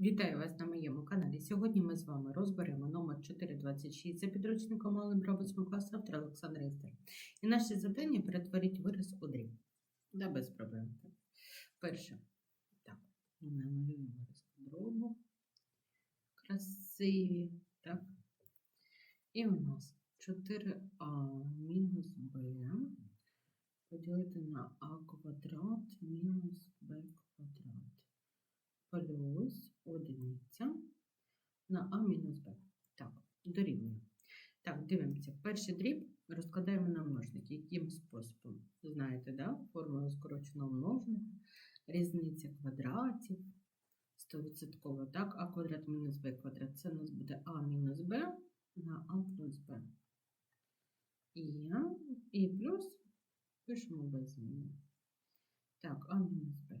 Вітаю вас на моєму каналі. Сьогодні ми з вами розберемо номер 426 за підручником Алgebra 8 класу автора Олександра Істер. І наше завдання перетворити вираз у дріб. Да, без проблем. Перше. Так, намалюємо вираз дробу. Красиві. Так. І у нас 4а мінус b поділити на а квадрат мінус b квадрат плюс одиниця на а мінус b. Так, дорівнює. Так, дивимося. Перший дріб розкладаємо на множники. Яким способом? Знаєте, да? Формула скороченого множника, різниця квадратів. 100%, так, а квадрат мінус b квадрат. Це у нас буде а мінус b на а плюс b. І, і плюс пишемо без зміни. Так, а мінус b.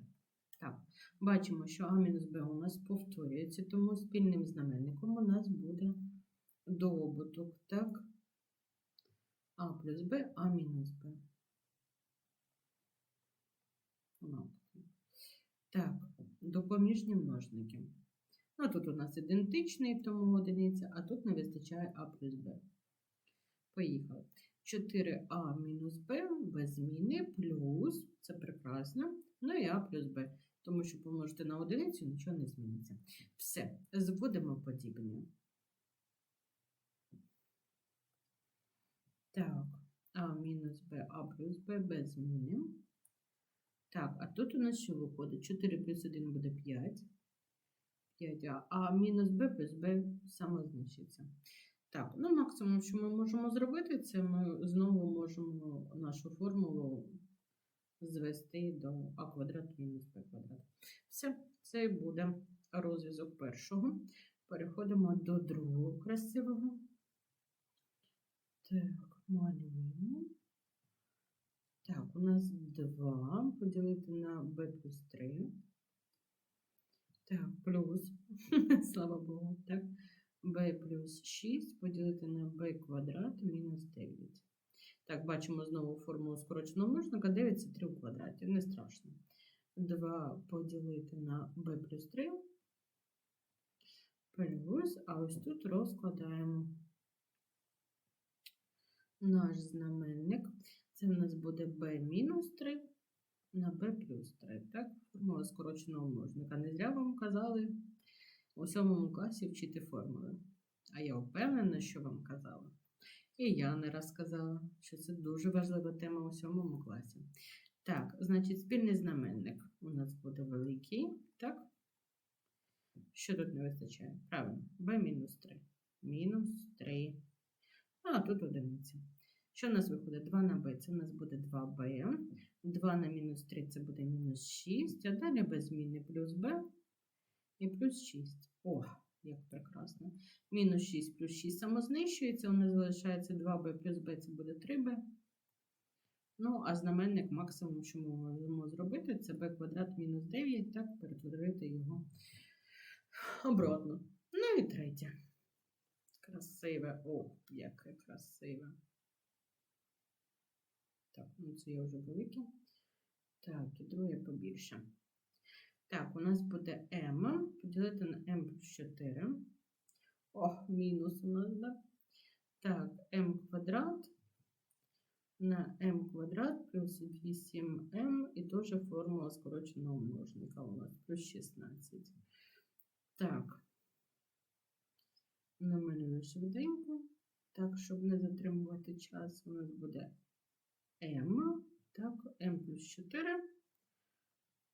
Так, бачимо, що А мінус Б у нас повторюється, тому спільним знаменником у нас буде добуток, так? А плюс Б, А мінус Б. Так, допоміжні множники. Ну, тут у нас ідентичний, тому одиниця, а тут не вистачає А плюс Б. Поїхали. 4а мінус Б без зміни плюс, це прекрасно, ну і А плюс Б тому що помножити на одиницю нічого не зміниться. Все, зводимо подібні. Так, А мінус Б, А плюс Б без зміни. Так, а тут у нас що виходить? 4 плюс 1 буде 5. 5А, а мінус Б плюс Б самозначиться. Так, ну максимум, що ми можемо зробити, це ми знову можемо нашу формулу звести до а квадрат мінус b квадрат. Все, це і буде розв'язок першого. Переходимо до другого красивого. Так, малюємо. Так, у нас 2 поділити на b плюс 3. Так, плюс, слава Богу, так, b плюс 6 поділити на b квадрат мінус 9. Так, бачимо знову формулу скороченого множника 9 це 3 у квадраті. Не страшно. 2 поділити на b плюс 3. Плюс, а ось тут розкладаємо наш знаменник. Це в нас буде b мінус 3 на b плюс 3. Так, формула скороченого множника. Не зря вам казали у 7 класі вчити формули. А я впевнена, що вам казала. І я не раз сказала, що це дуже важлива тема у сьомому класі. Так, значить, спільний знаменник у нас буде великий, так? Що тут не вистачає? Правильно, b мінус 3. Мінус 3. А тут одиниця. Що у нас виходить? 2 на b, це у нас буде 2b. 2 на мінус 3 це буде мінус 6, а далі без зміни плюс b і плюс 6. О, як прекрасно. Мінус 6 плюс 6 самознищується, у нас залишається 2b плюс b, це буде 3b. Ну, а знаменник максимум, що ми можемо зробити, це b квадрат мінус 9, так, перетворити його обратно. Ну і третє. Красиве. О, яке красиве. Так, ну це я вже велике. Так, і друге побільше. Так, у нас буде m поділити на m плюс 4. О, мінус у нас, да? Так, m квадрат на m квадрат плюс 8m і теж формула скороченого множника у нас плюс 16. Так, намалюю швиденько. Так, щоб не затримувати час, у нас буде m. Так, m плюс 4.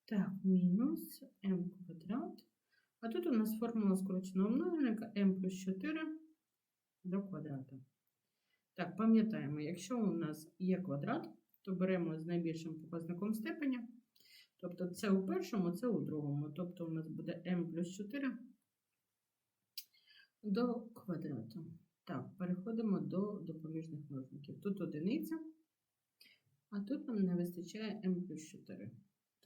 Так, мінус m квадрат. А тут у нас формула скороченого множника m плюс 4 до квадрата. Так, пам'ятаємо, якщо у нас є квадрат, то беремо з найбільшим показником степеня. Тобто це у першому, це у другому. Тобто у нас буде m плюс 4 до квадрату. Так, переходимо до допоміжних множників. Тут одиниця, а тут нам не вистачає m плюс 4.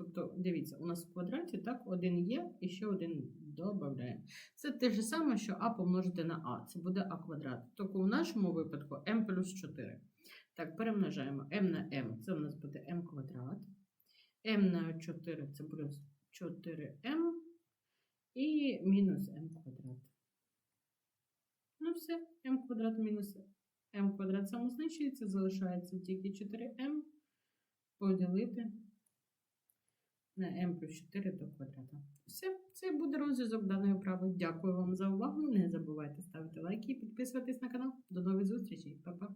Тобто, дивіться, у нас в квадраті так, один є і ще один додаємо. Це те ж саме, що а помножити на а. Це буде а квадрат. Тільки в нашому випадку m плюс 4. Так, перемножаємо m на m, це у нас буде m квадрат. m на 4 це буде 4m і мінус m квадрат. Ну все, m квадрат мінус m квадрат самознищується, залишається тільки 4m поділити на m плюс 4 до квадрата. Все, це буде розв'язок даної вправи. Дякую вам за увагу. Не забувайте ставити лайки і підписуватись на канал. До нових зустрічей. Па-па.